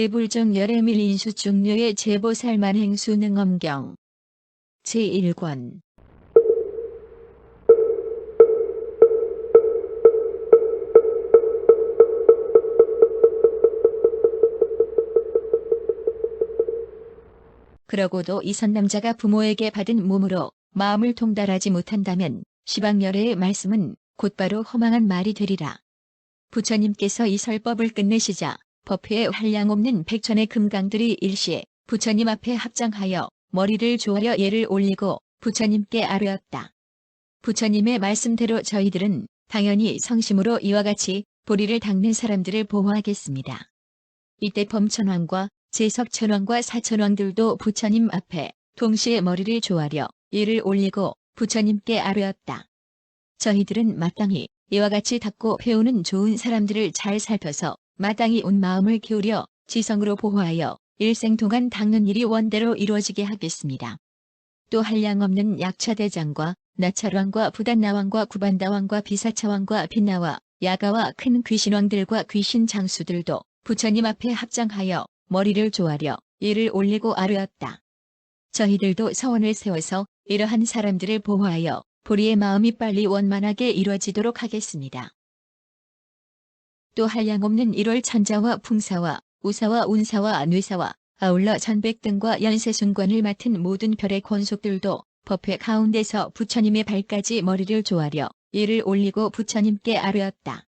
대불정 열애밀 인수 중료의 제보살만 행수 능엄경 제1권 그러고도 이 선 남자가 부모에게 받은 몸으로 마음을 통달하지 못한다면 시방열애의 말씀은 곧바로 허망한 말이 되리라. 부처님께서 이 설법을 끝내시자 법회에 한량없는 백천의 금강들이 일시에 부처님 앞에 합장하여 머리를 조아려 예를 올리고 부처님께 아뢰었다. 부처님의 말씀대로 저희들은 당연히 성심으로 이와 같이 보리를 닦는 사람들을 보호하겠습니다. 이때 범천왕과 제석천왕과 사천왕들도 부처님 앞에 동시에 머리를 조아려 예를 올리고 부처님께 아뢰었다. 저희들은 마땅히 이와 같이 닦고 배우는 좋은 사람들을 잘 살펴서 마땅히 온 마음을 기울여 지성으로 보호하여 일생 동안 닦는 일이 원대로 이루어지게 하겠습니다. 또 한량 없는 약차대장과 나찰왕과 부단나왕과 구반다왕과 비사차왕과 빛나와 야가와 큰 귀신왕들과 귀신 장수들도 부처님 앞에 합장하여 머리를 조아려 이를 올리고 아뢰었다. 저희들도 서원을 세워서 이러한 사람들을 보호하여 보리의 마음이 빨리 원만하게 이루어지도록 하겠습니다. 또 한량없는 1월 천자와 풍사와 우사와 운사와 뇌사와 아울러 전백 등과 연세 순관을 맡은 모든 별의 권속들도 법회 가운데서 부처님의 발까지 머리를 조아려 이를 올리고 부처님께 아뢰었다.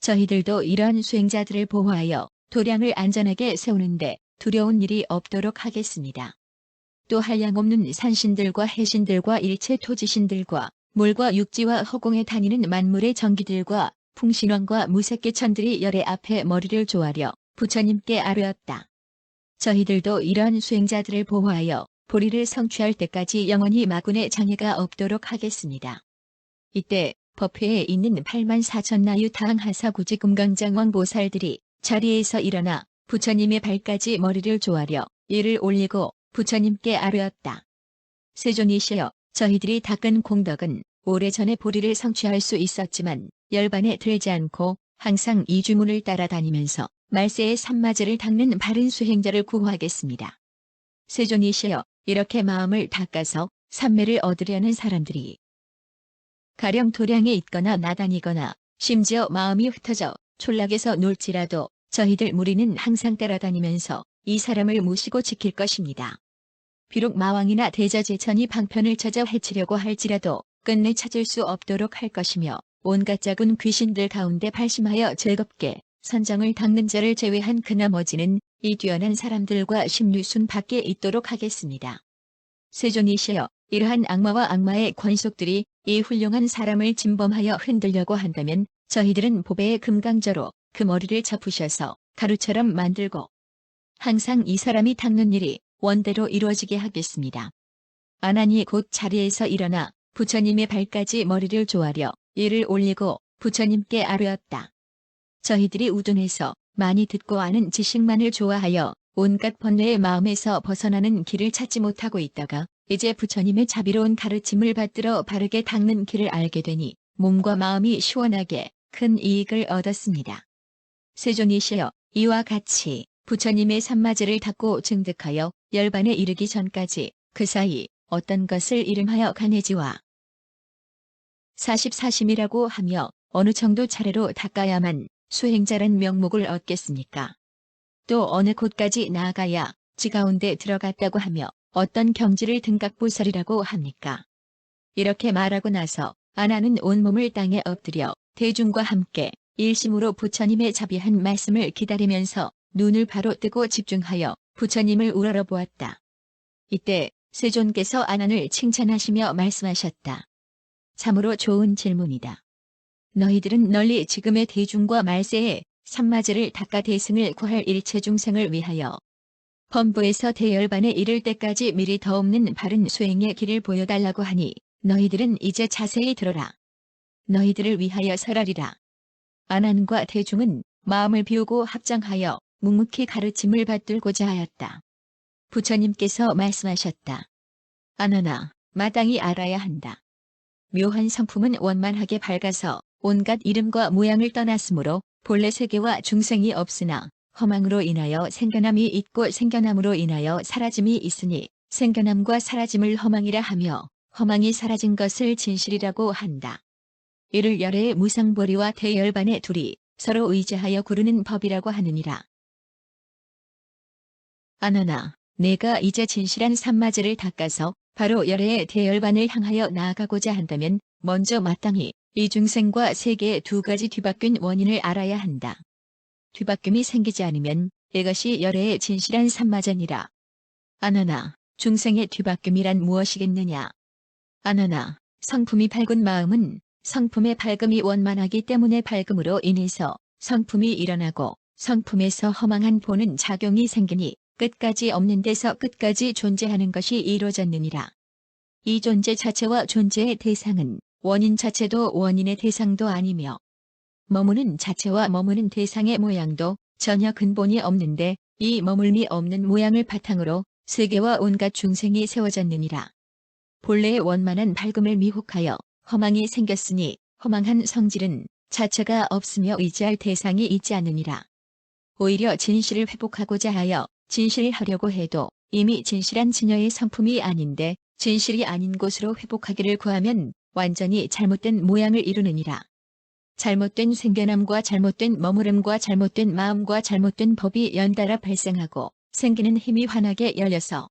저희들도 이러한 수행자들을 보호하여 도량을 안전하게 세우는데 두려운 일이 없도록 하겠습니다. 또 한량없는 산신들과 해신들과 일체 토지신들과 물과 육지와 허공에 다니는 만물의 전기들과 풍신왕과 무색계천들이 열애 앞에 머리를 조아려 부처님께 아뢰었다. 저희들도 이러한 수행자들을 보호하여 보리를 성취할 때까지 영원히 마군의 장애가 없도록 하겠습니다. 이때 법회에 있는 8만 4천 나유타항 하사구지 금강장왕 보살들이 자리에서 일어나 부처님의 발까지 머리를 조아려 이를 올리고 부처님께 아뢰었다. 세존이시여 저희들이 닦은 공덕은 오래전에 보리를 성취할 수 있었지만 열반에 들지 않고 항상 이 주문을 따라다니면서 말세의 산마제를 닦는 바른 수행자를 구하겠습니다. 세존이시여 이렇게 마음을 닦아서 산매를 얻으려는 사람들이 가령 도량에 있거나 나다니거나 심지어 마음이 흩어져 촌락에서 놀지라도 저희들 무리는 항상 따라다니면서 이 사람을 모시고 지킬 것입니다. 비록 마왕이나 대자제천이 방편을 찾아 해치려고 할지라도 끝내 찾을 수 없도록 할 것이며 온갖 작은 귀신들 가운데 발심하여 즐겁게 선정을 닦는 자를 제외한 그 나머지는 이 뛰어난 사람들과 심류순 밖에 있도록 하겠습니다. 세존이시여 이러한 악마와 악마의 권속들이 이 훌륭한 사람을 침범하여 흔들려고 한다면 저희들은 보배의 금강저로 그 머리를 잡으셔서 가루처럼 만들고 항상 이 사람이 닦는 일이 원대로 이루어지게 하겠습니다. 아나니 곧 자리에서 일어나 부처님의 발까지 머리를 조아려 이를 올리고 부처님께 아뢰었다. 저희들이 우둔해서 많이 듣고 아는 지식만을 좋아하여 온갖 번뇌의 마음에서 벗어나는 길을 찾지 못하고 있다가 이제 부처님의 자비로운 가르침을 받들어 바르게 닦는 길을 알게 되니 몸과 마음이 시원하게 큰 이익을 얻었습니다. 세존이시여 이와 같이 부처님의 산마제를 닦고 증득하여 열반에 이르기 전까지 그 사이 어떤 것을 이름하여 가내지와 사십사심이라고 하며 어느 정도 차례로 닦아야만 수행자란 명목을 얻겠습니까? 또 어느 곳까지 나아가야 지 가운데 들어갔다고 하며 어떤 경지를 등각보살이라고 합니까? 이렇게 말하고 나서 아나는 온몸을 땅에 엎드려 대중과 함께 일심으로 부처님의 자비한 말씀을 기다리면서 눈을 바로 뜨고 집중하여 부처님을 우러러보았다. 이때 세존께서 아난을 칭찬하시며 말씀하셨다. 참으로 좋은 질문이다. 너희들은 널리 지금의 대중과 말세에 산마제를 닦아 대승을 구할 일체 중생을 위하여 범부에서 대열반에 이를 때까지 미리 더 없는 바른 수행의 길을 보여달라고 하니 너희들은 이제 자세히 들어라. 너희들을 위하여 설하리라. 아난과 대중은 마음을 비우고 합장하여 묵묵히 가르침을 받들고자 하였다. 부처님께서 말씀하셨다. 아나나, 마땅히 알아야 한다. 묘한 성품은 원만하게 밝아서 온갖 이름과 모양을 떠났으므로 본래 세계와 중생이 없으나 허망으로 인하여 생겨남이 있고 생겨남으로 인하여 사라짐이 있으니 생겨남과 사라짐을 허망이라 하며 허망이 사라진 것을 진실이라고 한다. 이를 열의 무상보리와 대열반의 둘이 서로 의지하여 구르는 법이라고 하느니라. 아나나, 내가 이제 진실한 산마제를 닦아서 바로 열의 대열반을 향하여 나아가고자 한다면 먼저 마땅히 이 중생과 세계의 두 가지 뒤바뀐 원인을 알아야 한다. 뒤바뀜이 생기지 않으면 이것이 열의 진실한 산마제니라. 아나나, 중생의 뒤바뀜이란 무엇이겠느냐? 아나나, 성품이 밝은 마음은 성품의 밝음이 원만하기 때문에 밝음으로 인해서 성품이 일어나고 성품에서 허망한 보는 작용이 생기니 끝까지 없는 데서 끝까지 존재하는 것이 이루어졌느니라. 이 존재 자체와 존재의 대상은 원인 자체도 원인의 대상도 아니며 머무는 자체와 머무는 대상의 모양도 전혀 근본이 없는데 이 머물미 없는 모양을 바탕으로 세계와 온갖 중생이 세워졌느니라. 본래의 원만한 밝음을 미혹하여 허망이 생겼으니 허망한 성질은 자체가 없으며 의지할 대상이 있지 않느니라. 오히려 진실을 회복하고자 하여 진실하려고 해도 이미 진실한 진여의 성품이 아닌데 진실이 아닌 곳으로 회복하기를 구하면 완전히 잘못된 모양을 이루느니라. 잘못된 생겨남과 잘못된 머무름과 잘못된 마음과 잘못된 법이 연달아 발생하고 생기는 힘이 환하게 열려서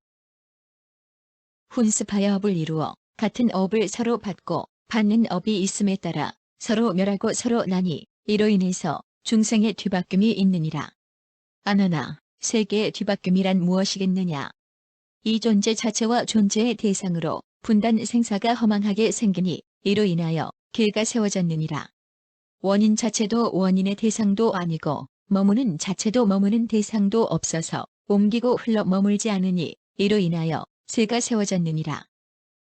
훈습하여 업을 이루어 같은 업을 서로 받고 받는 업이 있음에 따라 서로 멸하고 서로 나니 이로 인해서 중생의 뒤바뀜이 있느니라. 아나나, 세계의 뒤바뀜이란 무엇이겠느냐? 이 존재 자체와 존재의 대상으로 분단 생사가 허망하게 생기니 이로 인하여 길가 세워졌느니라. 원인 자체도 원인의 대상도 아니고 머무는 자체도 머무는 대상도 없어서 옮기고 흘러 머물지 않으니 이로 인하여 세가 세워졌느니라.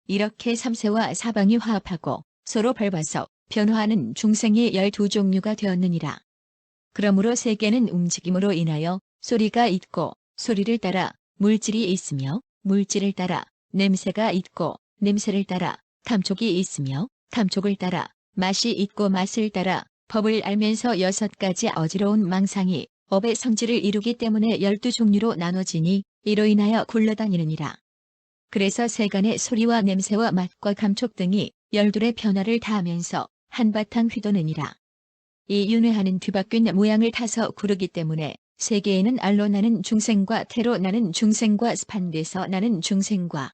이렇게 삼세와 사방이 화합하고 서로 밟아서 변화하는 중생의 열두 종류가 되었느니라. 그러므로 세계는 움직임으로 인하여 소리가 있고 소리를 따라 물질이 있으며 물질을 따라 냄새가 있고 냄새를 따라 감촉이 있으며 감촉을 따라 맛이 있고 맛을 따라 법을 알면서 여섯 가지 어지러운 망상이 업의 성질을 이루기 때문에 열두 종류로 나눠지니 이로 인하여 굴러다니느니라. 그래서 세간의 소리와 냄새와 맛과 감촉 등이 열둘의 변화를 다하면서 한바탕 휘도느니라. 이 윤회하는 뒤바뀐 모양을 타서 구르기 때문에 세계에는 알로 나는 중생과 태로 나는 중생과 스판돼서 나는 중생과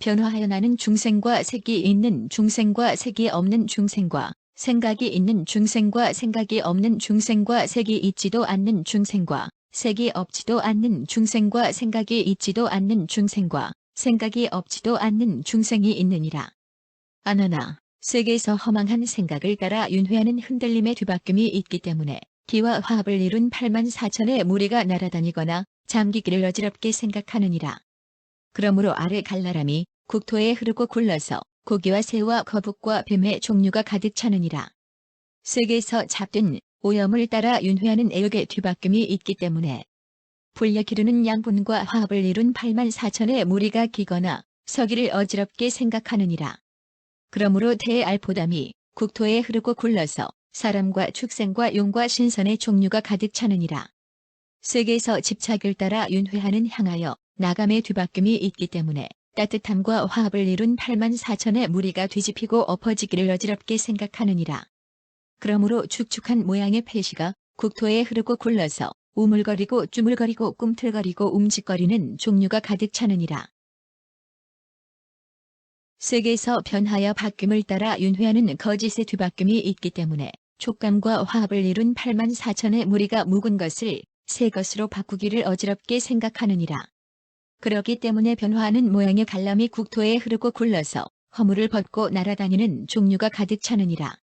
변화하여 나는 중생과 색이 있는 중생과 색이 없는 중생과 생각이 있는 중생과 생각이 없는 중생과 색이 있지도 않는 중생과 색이 없지도 않는 중생과 생각이 있지도 않는 중생과 생각이 없지도 않는 중생이 있느니라. 아나나, 세계에서 허망한 생각을 따라 윤회하는 흔들림의 뒤바뀜이 있기 때문에 기와 화합을 이룬 8만 4천의 무리가 날아다니거나 잠기기를 어지럽게 생각하느니라. 그러므로 아래 갈라람이 국토에 흐르고 굴러서 고기와 새와 거북과 뱀의 종류가 가득 차느니라. 세계에서 잡든 오염을 따라 윤회하는 애역의 뒤바뀜이 있기 때문에 불려 기르는 양분과 화합을 이룬 8만 4천의 무리가 기거나 서기를 어지럽게 생각하느니라. 그러므로 대알포담이 국토에 흐르고 굴러서 사람과 축생과 용과 신선의 종류가 가득 차느니라. 세계에서 집착을 따라 윤회하는 향하여 나감의 뒤바뀜이 있기 때문에 따뜻함과 화합을 이룬 8만 4천의 무리가 뒤집히고 엎어지기를 어지럽게 생각하느니라. 그러므로 축축한 모양의 폐시가 국토에 흐르고 굴러서 우물거리고 쭈물거리고 꿈틀거리고 움직거리는 종류가 가득 차느니라. 세계에서 변하여 바뀜을 따라 윤회하는 거짓의 뒤바뀜이 있기 때문에 촉감과 화합을 이룬 8만 4천의 무리가 묵은 것을 새 것으로 바꾸기를 어지럽게 생각하느니라. 그러기 때문에 변화하는 모양의 갈람이 국토에 흐르고 굴러서 허물을 벗고 날아다니는 종류가 가득 차느니라.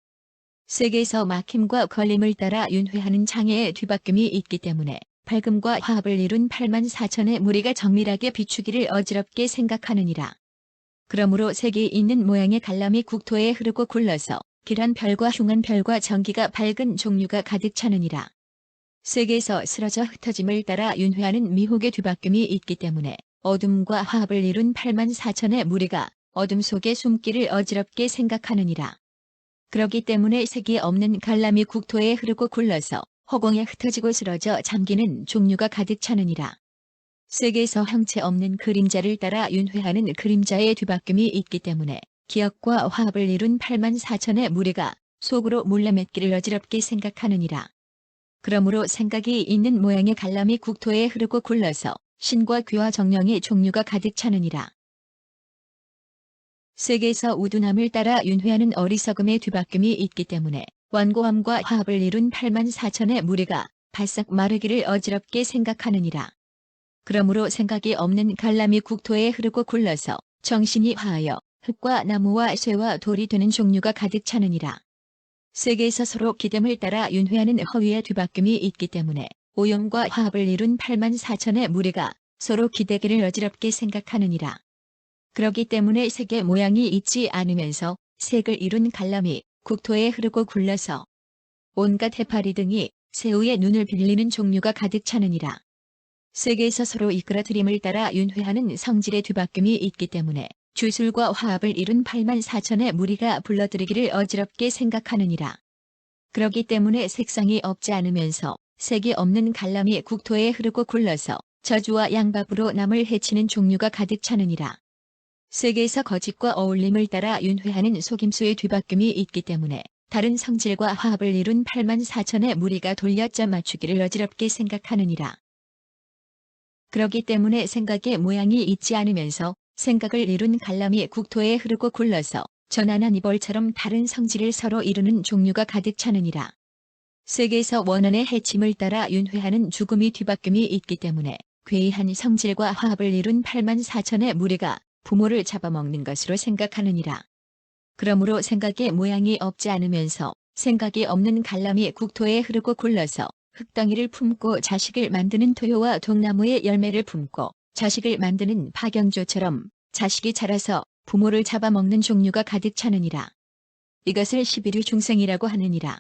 세계에서 막힘과 걸림을 따라 윤회하는 장애의 뒤바뀜이 있기 때문에 밝음과 화합을 이룬 8만 4천의 무리가 정밀하게 비추기를 어지럽게 생각하느니라. 그러므로 색이 있는 모양의 갈람이 국토에 흐르고 굴러서 길한 별과 흉한 별과 전기가 밝은 종류가 가득 차느니라. 세계에서 쓰러져 흩어짐을 따라 윤회하는 미혹의 뒤바뀜이 있기 때문에 어둠과 화합을 이룬 8만 4천의 무리가 어둠 속에 숨기를 어지럽게 생각하느니라. 그러기 때문에 색이 없는 갈람이 국토에 흐르고 굴러서 허공에 흩어지고 쓰러져 잠기는 종류가 가득 차느니라. 세계에서 형체 없는 그림자를 따라 윤회하는 그림자의 뒤바뀜이 있기 때문에 기억과 화합을 이룬 8만 4천의 무리가 속으로 몰래 맺기를 어지럽게 생각하느니라. 그러므로 생각이 있는 모양의 갈람이 국토에 흐르고 굴러서 신과 귀와 정령의 종류가 가득 차느니라. 세계에서 우둔함을 따라 윤회하는 어리석음의 뒤바뀜이 있기 때문에 완고함과 화합을 이룬 8만 4천의 무리가 바싹 마르기를 어지럽게 생각하느니라. 그러므로 생각이 없는 갈람이 국토에 흐르고 굴러서 정신이 화하여 흙과 나무와 쇠와 돌이 되는 종류가 가득 차느니라. 세계에서 서로 기dem을 따라 윤회하는 허위의 뒤바뀜이 있기 때문에 오염과 화합을 이룬 8만 4천의 무리가 서로 기대기를 어지럽게 생각하느니라. 그러기 때문에 색의 모양이 있지 않으면서 색을 이룬 갈람이 국토에 흐르고 굴러서 온갖 해파리 등이 새우의 눈을 빌리는 종류가 가득 차느니라. 세계에서 서로 이끌어들임을 따라 윤회하는 성질의 뒤바뀜이 있기 때문에 주술과 화합을 이룬 8만 4천의 무리가 불러들이기를 어지럽게 생각하느니라. 그러기 때문에 색상이 없지 않으면서 색이 없는 갈람이 국토에 흐르고 굴러서 저주와 양밥으로 남을 해치는 종류가 가득 차느니라. 세계에서 거짓과 어울림을 따라 윤회하는 속임수의 뒤바뀜이 있기 때문에 다른 성질과 화합을 이룬 8만 4천의 무리가 돌려짜 맞추기를 어지럽게 생각하느니라. 그러기 때문에 생각의 모양이 있지 않으면서 생각을 이룬 갈람이 국토에 흐르고 굴러서 전환한 이벌처럼 다른 성질을 서로 이루는 종류가 가득 차느니라. 세계에서 원한의 해침을 따라 윤회하는 죽음이 뒤바뀜이 있기 때문에 괴이한 성질과 화합을 이룬 8만 4천의 무리가 부모를 잡아먹는 것으로 생각하느니라. 그러므로 생각의 모양이 없지 않으면서 생각이 없는 갈람이 국토에 흐르고 굴러서 흙덩이를 품고 자식을 만드는 토요와 동나무의 열매를 품고 자식을 만드는 파경조처럼 자식이 자라서 부모를 잡아먹는 종류가 가득 차느니라. 이것을 11위 중생이라고 하느니라.